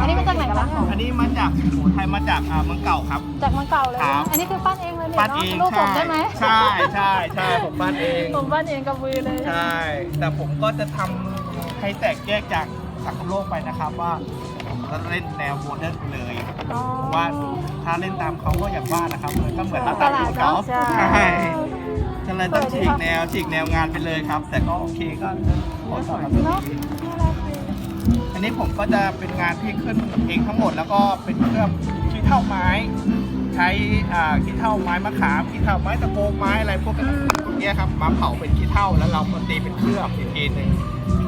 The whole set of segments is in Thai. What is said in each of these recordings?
อันนี้มาจากไหนคะเนี่ยอันนี้มาจากสุโขทัยมาจากอ่าเมืองเก่าครับ จากเมืองเก่าเลยครันะบอันนี้คือปั้นเองเลยเนี่ยปั้นเนาะเองลูกผมได้ไหมใช่ใช่ใช่ผมปั้นเองผมปั้นเองกับมือเลย ใช่ แต่ผมก็จะทำให้แตกแยกจากสังคมโลกไปนะครับว่าผมก็เล่นแนวโมเดิร์นเลยอ๋อเพราะว่าถ้าเล่นตามเขาก็อย่างว่านะครับเหมือนก็เหมือนรัตตาลาดเขาเนาะใช่ก็เลยต้องฉีกแนวฉีกแนวงานไปเลยครับ แต่ก็โอเคก็ขอสอนเนาะน่ารักดี อันนี้ผมก็จะเป็นงานที่ขึ้นเองทั้งหมด แล้วก็เป็นเครื่องขี้เท่าไม้ ใช้อ่าขี้เท่าไม้มะขามขี้เท่าไม้ตะโกงไม้อะไรพวกนี้พวกเนี้ยครับมาเผาเป็นขี้เท่าแล้วเรามาตีเป็นเครื่องอีกทีหนึ่ง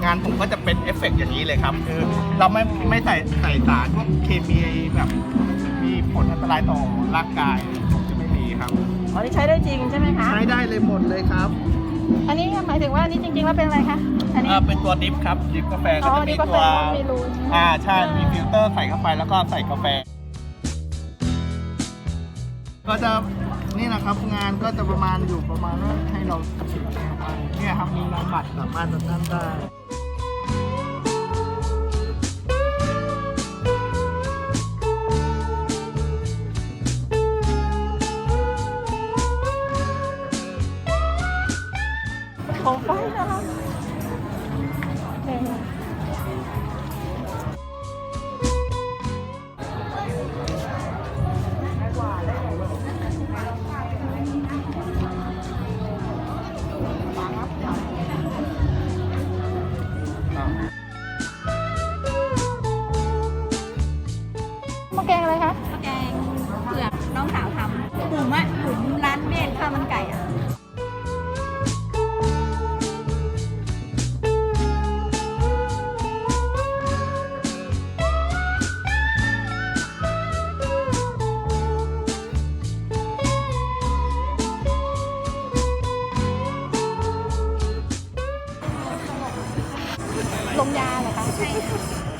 งานผมก็จะเป็นเอฟเฟกต์อย่างนี้เลยครับ คือเราไม่ไม่ใส่ใส่สารพวกเคมีแบบมีผลอันตรายต่อร่างกายผมจะไม่มีครับอ๋อนี่ใช้ได้จริงใช่ไหมคะใช้ได้เลยหมดเลยครับ อันนี้หมายถึงว่าอันนี้จริงๆแล้วเป็นอะไรคะ อันนี้ อ่าเป็นตัวดิฟครับดิฟกาแฟก็อ๋อจะนี่มีกาแฟตัวมีรูนอ่าใช่มีฟิลเตอร์ใส่เข้าไปแล้วก็ใส่กาแฟ ก็จะนี่นะครับงานก็จะประมาณอยู่ประมาณว่าให้เราฉีดแนวไปเนี่ยครับมีงานบัตรสามารถนั่นได้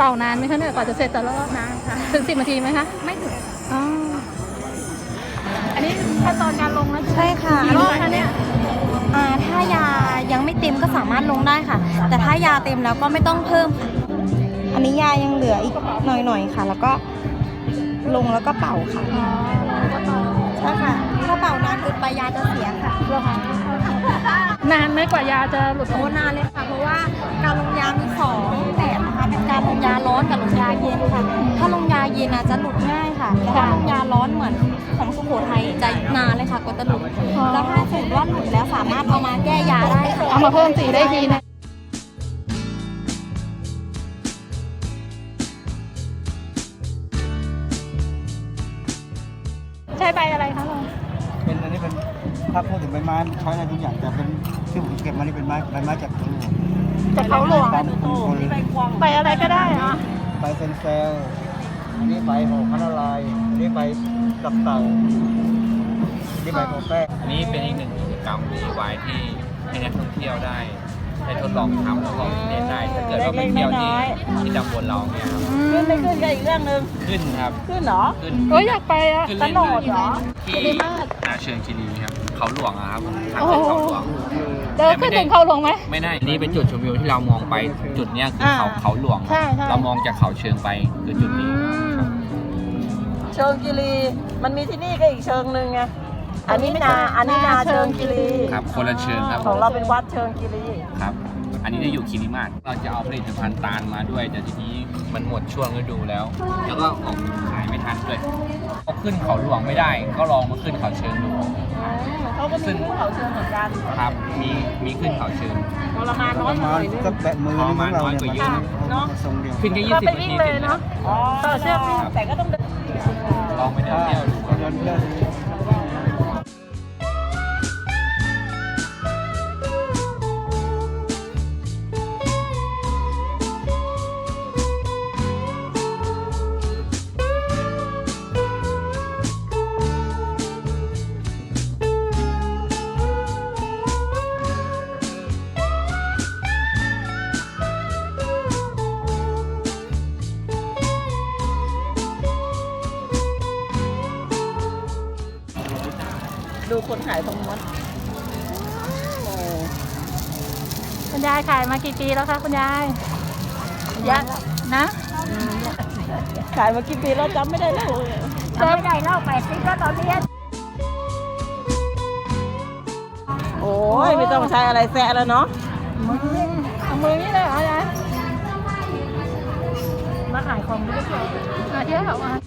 เป่านานไหมคะเนี่ยกว่าจะเสร็จแต่ละรอบนานค่ะถึงสิบนาทีไหมคะไม่ถึงอ๋ออันนี้ขั้นตอนการลงนะใช่ค่ะกี่รอบคะเนี่ยอ่าถ้ายายังไม่เต็มก็สามารถลงได้ค่ะ แต่ถ้ายาเต็มแล้วก็ไม่ต้องเพิ่มค่ะอันนี้ยายังเหลืออีกหน่อยๆค่ะ แล้วก็ลงแล้วก็เป่าค่ะอ๋อก็ต่อใช่ค่ะถ้าเป่านานเกินไปยาจะเสียค่ะเหรอคะนานไหมกว่ายาจะหลุดอโอ้อกนานเลยค่ะ เพราะว่าการลงยา ค่ะ ถ้าลงยาเย็นอาจจะหลุดง่ายค่ะแต่ถ้าลงยาร้อนเหมือนของสุโขทัยจะนานเลยค่ะกว่าจะหลุดแล้วถ้าสมมติว่าหลุดแล้วสามารถเอามาแก้ยาได้ค่ะ เอามาเพิ่มสีได้ทีนะใช้ใบอะไรคะลุงเป็นอันนี้เป็นถ้าพูดถึงใบไม้ใช้ได้ทุกอย่างแต่เป็นที่ผมเก็บมานี่เป็นไม้ใบไม้จากตัวหลวงจากเขาหลวงตามมงคลใบควงใบอะไรก็ได้เห รอใบเซนเซลอันนี้ใบหอพันลายอันนี้ใบกับเต่าอันนี้ใบโมแป้งอันนี้เป็นอีกหนึ่งกิจกรรม DIY ที่ให้นักท่องเที่ยวได้ได้ทดลองทำแล้วก็เรียนได้ถ้าเกิดว่าไปเที่ยวที่ที่ตำบลเราเนี่ยครับขึ้นไม่ขึ้นก็อีกเรื่องหนึ่งขึ้นครับ ขึ้นเหรอขึ้น เอ้ยอยากไปอะขึ้นตะเรื่โนอยดเหรอๆที่ดีมากนาเชิงคีรีครับ เขาหลวงอะครับทางขึ้นเขาหลวง เดินขึ้นถึงเขาหลวงไหม ไม่ได้นี่เป็นจุดชมวิวที่เรามองไปจุดเนี้ยคือเขาอ่าเขาหลวงใช่ใช่ เรามองจากเขาเชิงไปคือจุดนี้ครับเชิงกิรี มันมีที่นี่ก็อีกเชิงหนึ่งไง อันนี้นา อันนี้นาเชิงกิรี ครับคนละเชิงครับของเราเป็นวัดเชิงกิรี ครับ อันนี้จะอยู่คีรีมาศเราจะเอาผลิตภัณฑ์ตาลมาด้วย แต่ทีนี้มันหมดช่วงฤดูแล้ว แล้วก็ออกขายไม่ทันด้วยเขาขึ้นเขาหลวงไม่ได้ ก็ลองมาขึ้นเขาเชิงดูเขาก็มีขึ้นเขาเชิงเหมือนกันครับมีมีขึ้นเขาเชิงทรมานน้อยหน่อยนึงก็แบะมือประมาณน้อยกว่าเยอะเนอะทรงเดียวขึ้นแค่ยี่ก็สิบไปนาวิ่ทีงเลเสร็ยจแล้วเนาะอ๋อต่อเชือกวิ่งแต่ก็ต้องเดินลองไปเดินเที่ยวดูก่อนเดินเดิน คนขายทองม้วนโอ้คุณยายขายมากี่ปีแล้วคะคุณยายคุณยายนะ ขายมากี่ปีแล้วจำไม่ได้แล้วจำไม่ได้เล่าแปดสิบแล้วตอนนี้โอ้ยไม่ต้องใช้อะไรแซะแล้วเนาะเอามือนี่เลยเหรอจ๊ะมาขายของด้วยกันมาเที่ยวเขามา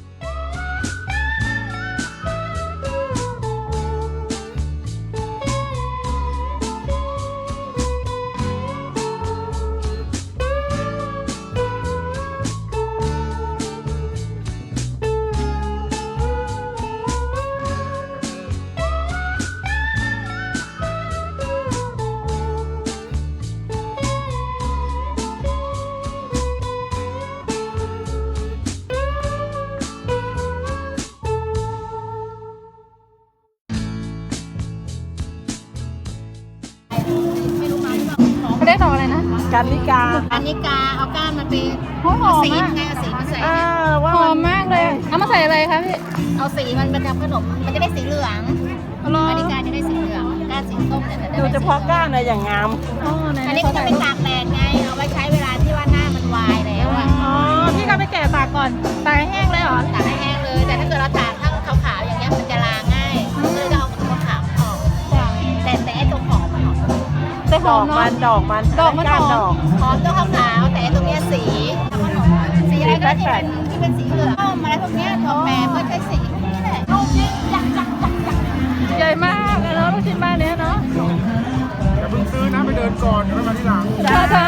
กอะไรนะกันนิกาอันนี้กาเอาก้านมาเป็นหอมหอมสีมากไงเอาสีมาใส่ เออว่าหอมันมมากเลย เอามาใส่อะไรคะพี่เอาสีมันเป็นทำขนมมันจะได้สีเหลืองรออันนี้กาจะได้สีเหลืองก้านสีส้มเนี่ยจะได้ดูเฉพาะก้านเลยอย่างงามอ๋อไหนอันนี้ก็จะไปตากแดดไงเอาไว้ใช้เวลาที่ว่าหน้ามันวายแล้วอะอ๋อพี่ก็ไปแกะตากก่อนตากให้แห้งเลยเหรอตากให้แห้งเลย แต่ถ้าเกิดเราตาก หดออมกเนาะมันดอกมันดอกมันก้านหอมดอกหอมตัวขาวๆแต่ไอ้ตรงเนี้ยสีสีอะไรก็ได้ที่เป็นที่เป็นสีเหลืองส้มอะไรพวกเนี้ยถั่วแปรก็ใช้สีพวกนี้แหละลูกยิ่งยักยักยักยักใหญ่มากเลยเนาะลูกชิ้นบ้านเนี้ยเนาะอย่าเพิ่งซื้อนะไปเดินก่อนเดี๋ยวไปมาที่หลัง จ้าจ้า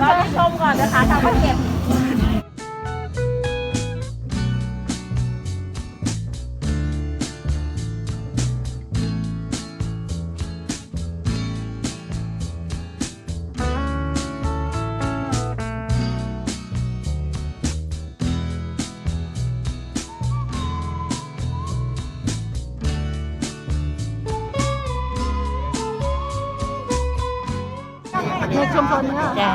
เราไปชมก่อนนะคะทางมาเก็บ ชุมชนเนี่ยจ้า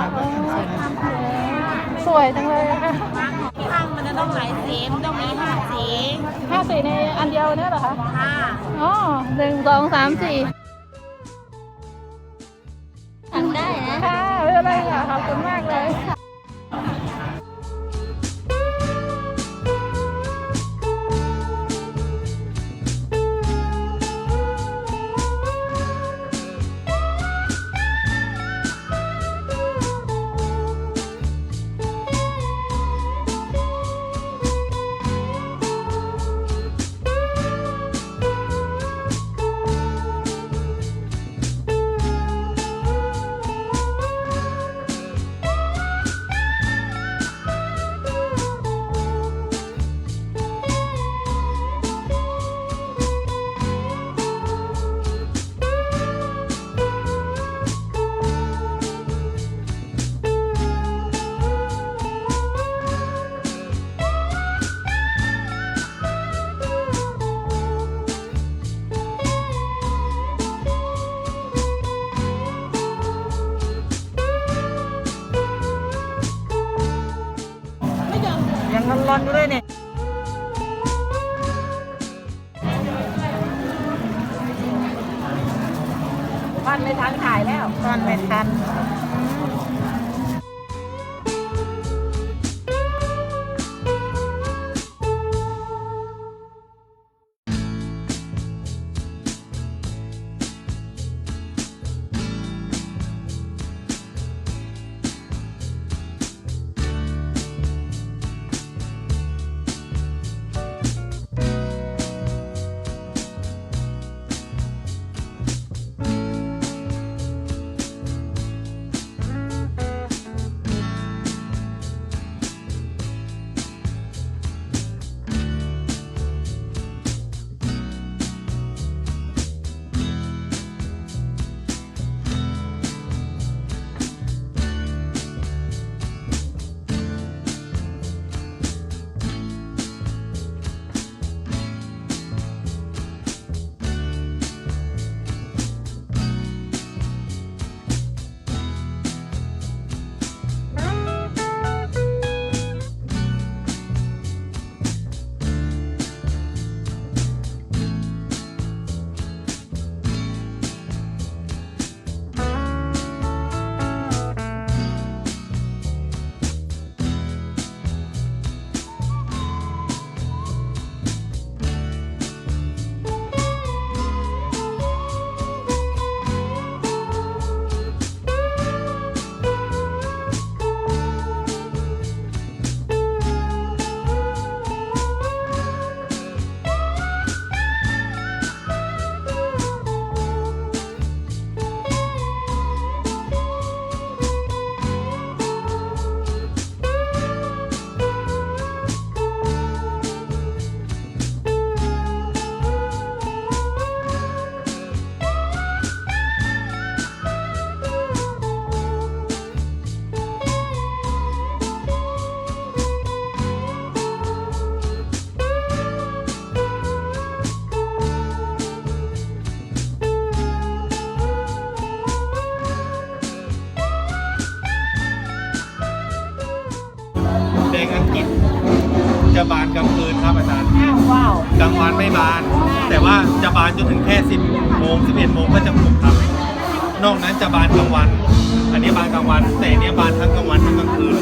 สวยจังเลยอะค่ะข้างมันจะต้องหลายสีมันต้องมีห้าสีห้าสีในอันเดียวเนี่ยเหรอคะค่ะอ๋อหนึ่งสองสามสี่ ร้อนๆอยู่เลยเนี่ยวันไม่ทันขายแล้ววันไม่ทัน จะบานกลางคืนครับอาจารย์อ้าวว้าวกลางวันไม่บาน แต่ว่าจะบานจนถึงแค่ 10โมง11โมงก็จะหมดครับ นอกนั้นจะบานกลางวัน อันนี้บานกลางวัน แต่อันนี้บานทั้งกลางวันทั้งกลางคืน